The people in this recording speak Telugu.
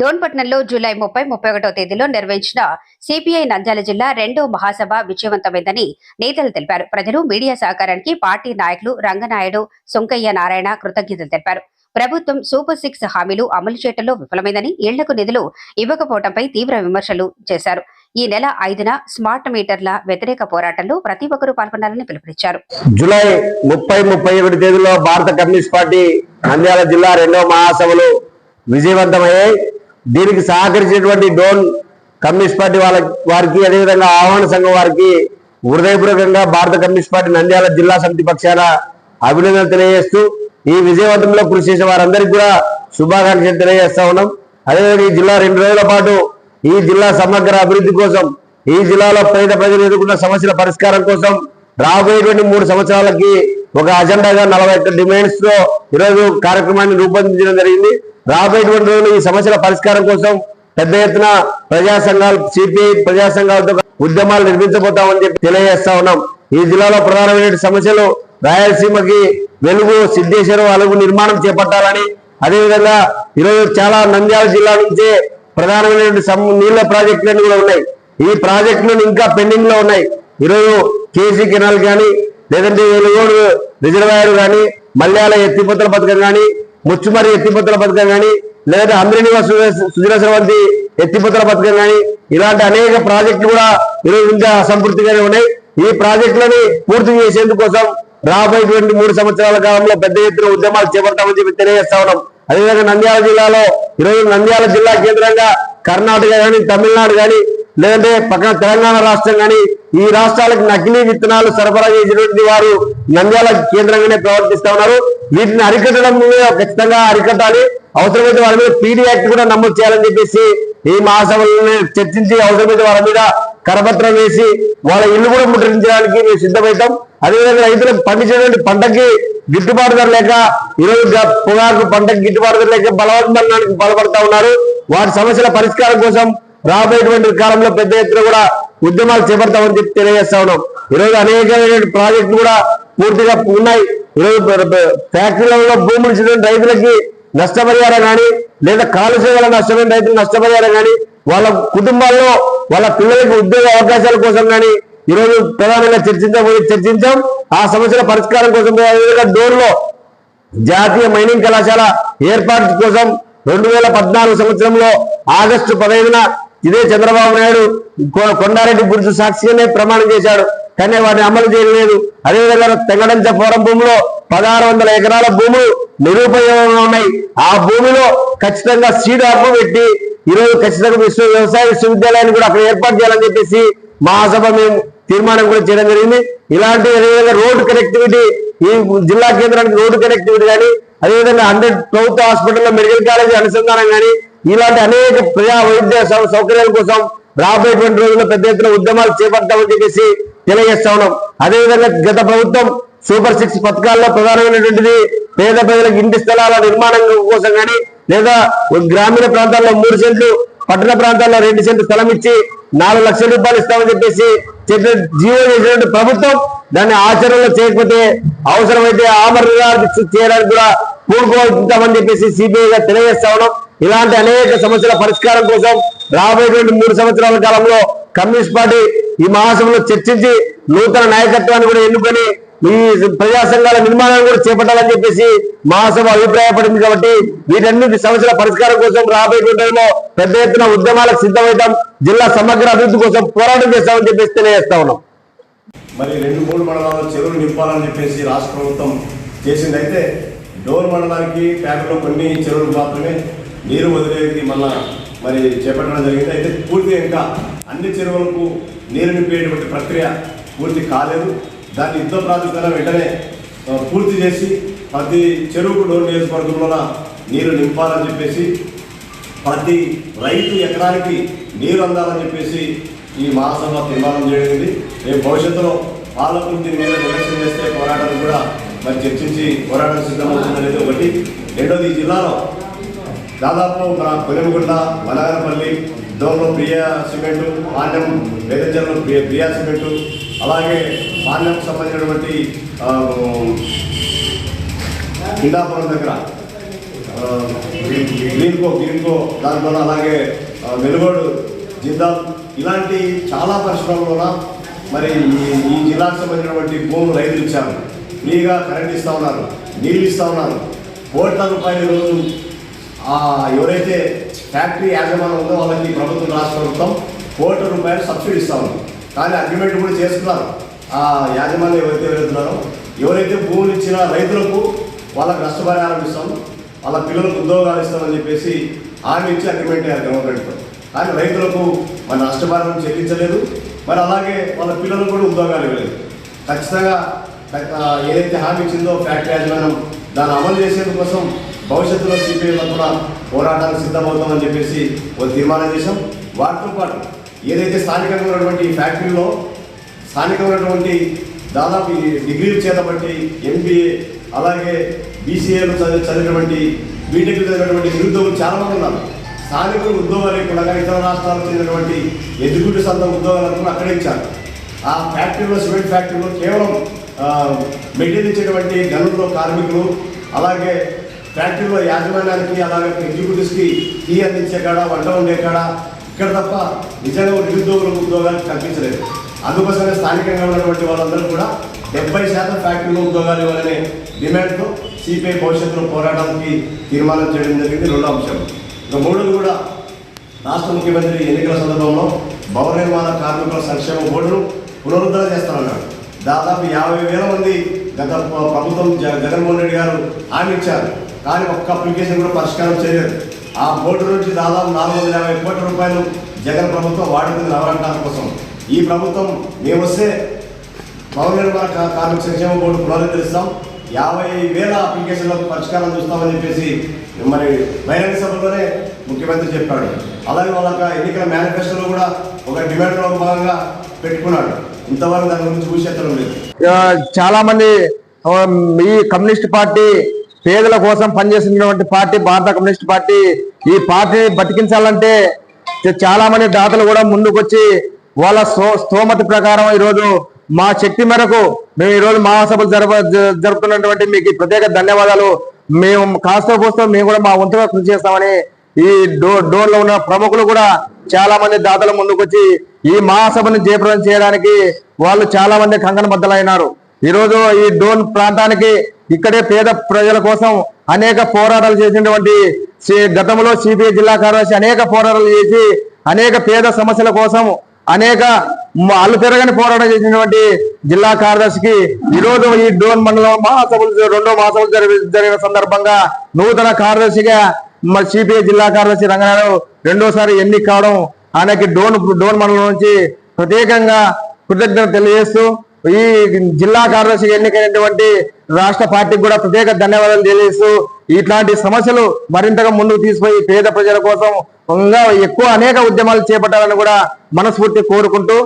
డోన్పట్నంలో జూలై ముప్పై ముప్పై ఒకటో తేదీలో నిర్వహించిన సిపిఐ నంద్యాల జిల్లా రెండో మహాసభ విజయవంతమైందని నేతలు తెలిపారు. ప్రజలు మీడియా సహకారానికి పార్టీ నాయకులు రంగనాయుడు సుంకయ్య నారాయణ కృతజ్ఞతలు తెలిపారు. ప్రభుత్వం సూపర్ సిక్స్ హామీలు అమలు చేయడంలో విఫలమైందని ఇళ్ళకు నిధులు ఇవ్వకపోవడంపై తీవ్ర విమర్శలు చేశారు. ఈ నెల ఐదున స్మార్ట్ మీటర్ల వ్యతిరేక పోరాటంలో ప్రతి ఒక్కరూ పాల్గొనాలని పిలుపునిచ్చారు. జూలై ముప్పై ముప్పై ఒకటి తేదీలో భారత కమ్యూనిస్ట్ పార్టీ నంద్యాల జిల్లా రెండో మహాసభలు విజయవంతమయ్యాయి. దీనికి సహకరించినటువంటి డోన్ కమ్యూనిస్ట్ పార్టీ వాళ్ళ వారికి అదేవిధంగా ఆహ్వాన సంఘం వారికి హృదయపూర్వకంగా భారత కమ్యూనిస్ట్ పార్టీ నంద్యాల జిల్లా సమితి పక్షాన అభినందనలు తెలియజేస్తూ ఈ విజయవంతంలో కృషి చేసిన వారందరికీ కూడా శుభాకాంక్షలు తెలియజేస్తా ఉన్నాం. అదేవిధంగా ఈ జిల్లా రెండు రోజుల పాటు ఈ జిల్లా సమగ్ర అభివృద్ధి కోసం ఈ జిల్లాలో పేద ప్రజలు ఎదుర్కొన్న సమస్యల పరిష్కారం కోసం రాబోయేటువంటి మూడు సంవత్సరాలకి ఒక అజెండాగా నలభై ఒక్క డిమాండ్స్తో ఈరోజు కార్యక్రమాన్ని రూపొందించడం జరిగింది. రాబోయేటువంటి రోజులు ఈ సమస్యల పరిష్కారం కోసం పెద్ద ఎత్తున ప్రజా సంఘాలు సిపిఐ ప్రజా సంఘాలతో ఉద్యమాలు నిర్మించబోతామని చెప్పి తెలియజేస్తా ఉన్నాం. ఈ జిల్లాలో ప్రధానమైన సమస్యలు రాయలసీమకి వెలుగు సిద్ధేశ్వరం అలుగు నిర్మాణం చేపట్టాలని అదేవిధంగా ఈరోజు చాలా నంద్యాల జిల్లా నుంచే ప్రధానమైనటువంటి నీళ్ళ ప్రాజెక్టులన్నీ కూడా ఉన్నాయి. ఈ ప్రాజెక్టులు ఇంకా పెండింగ్లో ఉన్నాయి. ఈరోజు కేసీ కెనాల్ కానీ లేదంటే ఏలుగోడు రిజర్వాయర్ కానీ మల్యాల ఎత్తిపోతల పథకం కానీ ముచ్చుమరి ఎత్తిపోతల పథకం కానీ లేదంటే అమృనివాస సుజల స్రవంతి ఎత్తిపోతల పథకం కానీ ఇలాంటి అనేక ప్రాజెక్టులు కూడా ఈరోజు ఇంకా అసంపూర్తిగానే ఉన్నాయి. ఈ ప్రాజెక్టులని పూర్తి చేసేందుకోసం రాబోయేటువంటి మూడు సంవత్సరాల కాలంలో పెద్ద ఎత్తున ఉద్యమాలు చేపడతామని చెప్పి తెలియజేస్తా ఉన్నాం. అదేవిధంగా నంద్యాల జిల్లాలో ఈరోజు నంద్యాల జిల్లా కేంద్రంగా కర్ణాటక కానీ తమిళనాడు కానీ లేదంటే పక్కన తెలంగాణ రాష్ట్రం కానీ ఈ రాష్ట్రాలకు నకిలీ విత్తనాలు సరఫరా చేసినటువంటి వారు నంద్యాల కేంద్రంగానే ప్రవర్తిస్తా ఉన్నారు. వీటిని అరికట్టడం మీద ఖచ్చితంగా అరికట్టాలి. అవసరమైతే వారి మీద పీడీ యాక్ట్ కూడా నమోదు చేయాలని చెప్పేసి ఈ మహాసభలను చర్చించి అవసరమైతే వారి మీద కరపత్రం వేసి వాళ్ళ ఇల్లు కూడా ముద్రించడానికి మేము సిద్ధమవుతాం అదేవిధంగా రైతులకు పండించినటువంటి పంటకి గిట్టుబాటు ధర లేక ఈరోజు పొగాకు పంటకి గిట్టుబాటు ధర లేక బలవంతనానికి బలపడతా ఉన్నారు. వారి సమస్యల పరిష్కారం కోసం రాబోయేటువంటి కాలంలో పెద్ద ఎత్తున కూడా ఉద్యమాలు చేపడతామని చెప్పి తెలియజేస్తా ఉన్నాం. ఈరోజు అనేకమైన ప్రాజెక్టులు కూడా పూర్తిగా ఉన్నాయి. ఈరోజు ఫ్యాక్టరీలలో భూములు రైతులకి నష్టపరిహారం కానీ లేదా కాలుష్యం వల్ల నష్టమైన రైతులు నష్టపరిహారం కానీ వాళ్ళ కుటుంబాల్లో వాళ్ళ పిల్లలకి ఉద్యోగ అవకాశాల కోసం కానీ ఈరోజు ప్రధానంగా చర్చించబోయి చర్చించాం. ఆ సమస్యల పరిష్కారం కోసం డోర్లో జాతీయ మైనింగ్ కళాశాల ఏర్పాటు కోసం రెండు వేల పద్నాలుగు సంవత్సరంలో ఆగస్టు పదహైదున ఇదే చంద్రబాబు నాయుడు కొ- కొండారెడ్డి గురించి సాక్షిగానే ప్రమాణం చేశాడు. కానీ వాటిని అమలు చేయలేదు. అదేవిధంగా తెంగడంచ ఫోరం భూమిలో పదహారు వందల ఎకరాల భూములు నిరుపయోగంగా ఉన్నాయి. ఆ భూమిలో ఖచ్చితంగా సీడ్ అప్పు పెట్టి ఈరోజు ఖచ్చితంగా విశ్వ వ్యవసాయ విశ్వవిద్యాలయాన్ని కూడా అక్కడ ఏర్పాటు చేయాలని చెప్పేసి మహాసభ మేము తీర్మానం కూడా చేయడం జరిగింది. ఇలాంటి అదేవిధంగా రోడ్డు కనెక్టివిటీ ఈ జిల్లా కేంద్రానికి రోడ్డు కనెక్టివిటీ కానీ అదేవిధంగా హండ్రెడ్ ప్రభుత్వ హాస్పిటల్లో మెడికల్ కాలేజీ అనుసంధానం కానీ ఇలాంటి అనేక ప్రజా వైద్య సౌ- సౌకర్యాల కోసం రాబోయేటువంటి రోజుల్లో పెద్ద ఎత్తున ఉద్యమాలు చేపడతామని చెప్పేసి తెలియజేస్తా ఉన్నాం. అదేవిధంగా గత ప్రభుత్వం సూపర్ సిక్స్ పథకాల్లో ప్రధానమైనటువంటిది పేద ప్రజలకు ఇంటి స్థలాల నిర్మాణం కోసం కానీ లేదా గ్రామీణ ప్రాంతాల్లో మూడు సెంట్లు పట్టణ ప్రాంతాల్లో రెండు సెంట్లు స్థలం ఇచ్చి నాలుగు లక్షల రూపాయలు ఇస్తామని చెప్పేసి చెప్పిన జీవో చేసినటువంటి ప్రభుత్వం దాన్ని ఆచరణలో చేయకపోతే అవసరమైతే ఆమరణ చేయడానికి కూడా పూనుకోవాలని చెప్పేసి సిబిఐగా తెలియజేస్తా ఉన్నాం. ఇలాంటి అనేక సమస్యల పరిష్కారం కోసం రాబోయేటువంటి మూడు సంవత్సరాల కాలంలో కమ్యూనిస్ట్ పార్టీ ఈ మహాసభలో చర్చించి నూతన నాయకత్వాన్ని కూడా ఎన్నుకొని ఈ ప్రజా సంఘాల నిర్మాణాన్ని కూడా చేపట్టాలని చెప్పేసి మహాసభ అభిప్రాయపడింది కాబట్టి వీటన్నిటి సమస్యల పరిష్కారం కోసం రాబోయేటువంటి పెద్ద ఎత్తున ఉద్యమాలకు సిద్ధమవుతాం. జిల్లా సమగ్ర అభివృద్ధి కోసం పోరాటం చేస్తామని చెప్పేసి తెలియజేస్తా ఉన్నాం. మరి రెండు మూడు మండలాల్లో చెరువులు నింపాలని చెప్పేసి రాష్ట్ర ప్రభుత్వం చేసిందైతే డోర్ మండలానికి పేపర్లో కొన్ని చెరువులు మాత్రమే నీరు వదిలేది మళ్ళా మరి చేపట్టడం జరిగింది. అయితే పూర్తిగా ఇంకా అన్ని చెరువులకు నీరు నింపేటువంటి ప్రక్రియ పూర్తి కాలేదు. దాన్ని యుద్ధ ప్రాతిపదికన వెంటనే పూర్తి చేసి ప్రతి చెరువుకు డోర్ నియోజకవర్గంలో నీరు నింపాలని చెప్పేసి ప్రతి రైతు ఎకరానికి నీరు అందాలని చెప్పేసి ఈ మహాసభ తీర్మానం చేయడింది రేపు భవిష్యత్తులో పాలకులు దీని మీద నిర్లక్ష్యం చేస్తే పోరాటం కూడా మరి చర్చించి పోరాటం సిద్ధమవుతుందనేది ఒకటి. రెండోది ఈ జిల్లాలో దాదాపు మన కొలిమిగుంట వనగరపల్లి దోమలో ప్రియా సిమెంటు పాండ్యం వేదంచర్లో ప్రియ ప్రియా సిమెంటు అలాగే పాండ్యంకు సంబంధించినటువంటి ఆ, దగ్గర గ్రీన్కో గ్రీన్కో దాంట్లో అలాగే వెలుగోడు జిందాల్ ఇలాంటి చాలా పరిశ్రమల మరి ఈ జిల్లాకు సంబంధించినటువంటి భూములు రైతులు ఇచ్చారు. ఫ్రీగా కరెంట్ ఇస్తూ ఉన్నారు నీళ్ళు ఇస్తూ ఉన్నారు. కోట్ల రూపాయలు ఈరోజు ఎవరైతే ఫ్యాక్టరీ యాజమాన్యం ఉందో వాళ్ళకి ప్రభుత్వం రాష్ట్ర ప్రభుత్వం కోట్ల రూపాయలు సబ్సిడీ ఇస్తా ఉంది కానీ అగ్రిమెంట్ కూడా చేసుకున్నారు. ఆ యాజమాన్యం ఎవరైతే వెళ్తున్నారో ఎవరైతే భూములు ఇచ్చిన రైతులకు వాళ్ళకి నష్టపరిహారం ఇస్తాం వాళ్ళ పిల్లలకు ఉద్యోగాలు ఇస్తామని చెప్పేసి హామీ ఇచ్చి అగ్రిమెంట్ అయ్యారు గవర్నమెంట్తో కానీ రైతులకు మన నష్టపరిహారం చెల్లించలేదు. మరి అలాగే వాళ్ళ పిల్లలకు కూడా ఉద్యోగాలు ఇవ్వలేదు. ఖచ్చితంగా ఏదైతే హామీ ఇచ్చిందో ఫ్యాక్టరీ యాజమాన్యం దాన్ని అమలు చేసేందుకోసం భవిష్యత్తులో సిపిఐ తరఫున పోరాటానికి సిద్ధమవుతామని చెప్పేసి ఒక తీర్మానం చేశాం. వాటితో పాటు ఏదైతే స్థానికంగా ఉన్నటువంటి ఫ్యాక్టరీలో స్థానికంగా ఉన్నటువంటి దాదాపు డిగ్రీలు చేతబట్టి ఎంబీఏ అలాగే బీసీఏలు చదివి చదివినటువంటి బీటెక్లు చదివినటువంటి నిరుద్యోగులు చాలామంది ఉన్నారు. స్థానికులు ఉద్యోగాలు లేకుండా ఇతర రాష్ట్రాలకు చెందినటువంటి ఎదుగుడు సంత ఉద్యోగాలను అక్కడే ఇచ్చారు. ఆ ఫ్యాక్టరీలో సిమెంట్ ఫ్యాక్టరీలో కేవలం మెటీరియల్ ఇచ్చేటువంటి గనుల్లో కార్మికులు అలాగే ఫ్యాక్టరీలో యాజమాన్యానికి అలాగే ఎగ్జిక్యూటివ్స్కి టీ అందించే కాడ వంట ఉండే కాడ ఇక్కడ తప్ప నిజంగా నిరుద్యోగులకు ఉద్యోగాలు కల్పించలేదు. అందుకోసమే స్థానికంగా ఉన్నటువంటి వాళ్ళందరూ కూడా డెబ్బై శాతం ఫ్యాక్టరీలో ఉద్యోగాలు ఇవ్వాలనే డిమాండ్తో సిపిఐ భవిష్యత్తులో పోరాటానికి తీర్మానం చేయడం జరిగింది. రెండో అంశం. ఇక మూడోది కూడా రాష్ట్ర ముఖ్యమంత్రి ఎన్నికల సందర్భంలో భవన నిర్మాణ కార్మికుల సంక్షేమ బోర్డును పునరుద్ధరణ చేస్తానన్నాడు. దాదాపు యాభై వేల మంది గత ప్రభుత్వం జ- జగన్మోహన్ రెడ్డి గారు హామీ ఇచ్చారు. కానీ ఒక్క అప్లికేషన్ కూడా పరిష్కారం చేయలేదు. ఆ బోర్డు నుంచి దాదాపు నాలుగు వందల యాభై కోట్ల రూపాయలు జగన్ ప్రభుత్వం వాడుతుంది నవరంటాల కోసం. ఈ ప్రభుత్వం మేము వస్తే పౌర నిర్మాణ కార్మిక సంక్షేమ బోర్డు పునరుద్ధరిస్తాం. యాభై వేల అప్లికేషన్లకు పరిష్కారం చూస్తామని చెప్పేసి మరి బహిరంగ సభలోనే ముఖ్యమంత్రి చెప్పాడు. అలాగే వాళ్ళ ఎన్నికల మేనిఫెస్టోలో కూడా ఒక డిమాండ్లో భాగంగా పెట్టుకున్నాడు. ఇంతవరకు దాని గురించి ఊసెత్తడం లేదు. చాలా మంది ఈ కమ్యూనిస్ట్ పార్టీ పేదల కోసం పనిచేస్తున్నటువంటి పార్టీ భారత కమ్యూనిస్ట్ పార్టీ ఈ పార్టీని బతికించాలంటే చాలా మంది దాతలు కూడా ముందుకొచ్చి వాళ్ళ స్తోమత ప్రకారం ఈరోజు మా శక్తి మేరకు మేము ఈ రోజు మహాసభలు జరప జ- జరుపుతున్నటువంటి మీకు ప్రత్యేక ధన్యవాదాలు. మేము కాస్త పోస్తో మేము కూడా మా వంతుగా కృషి చేస్తామని ఈ డో డోర్లో ఉన్న ప్రముఖులు కూడా చాలా మంది దాతలు ముందుకొచ్చి ఈ మహాసభను జయప్రదం చేయడానికి వాళ్ళు చాలా మంది కంకణ బద్దలైనారు ఈరోజు ఈ డోన్ ప్రాంతానికి ఇక్కడే పేద ప్రజల కోసం అనేక పోరాటాలు చేసినటువంటి గతంలో సిపిఐ జిల్లా కార్యదర్శి అనేక పోరాటాలు చేసి అనేక పేద సమస్యల కోసం అనేక అల్లు తిరగని పోరాటం చేసినటువంటి జిల్లా కార్యదర్శికి ఈరోజు ఈ డోన్ మండలం మహాసభలు రెండో మహాసభలు జరిగి- జరిగిన సందర్భంగా నూతన కార్యదర్శిగా సిపిఐ జిల్లా కార్యదర్శి రంగనారాయణ రెండోసారి ఎన్నిక కావడం ఆయనకి డోన్ డోన్ మండలం నుంచి ప్రత్యేకంగా కృతజ్ఞత తెలియజేస్తూ ఈ జిల్లా కార్యదర్శి ఎన్నికైనటువంటి రాష్ట్ర పార్టీకి కూడా ప్రత్యేక ధన్యవాదాలు తెలియజేస్తూ ఇట్లాంటి సమస్యలు మరింతగా ముందుకు తీసుకుపోయి పేద ప్రజల కోసం ఎక్కువ అనేక ఉద్యమాలు చేపట్టాలని కూడా మనస్ఫూర్తి కోరుకుంటూ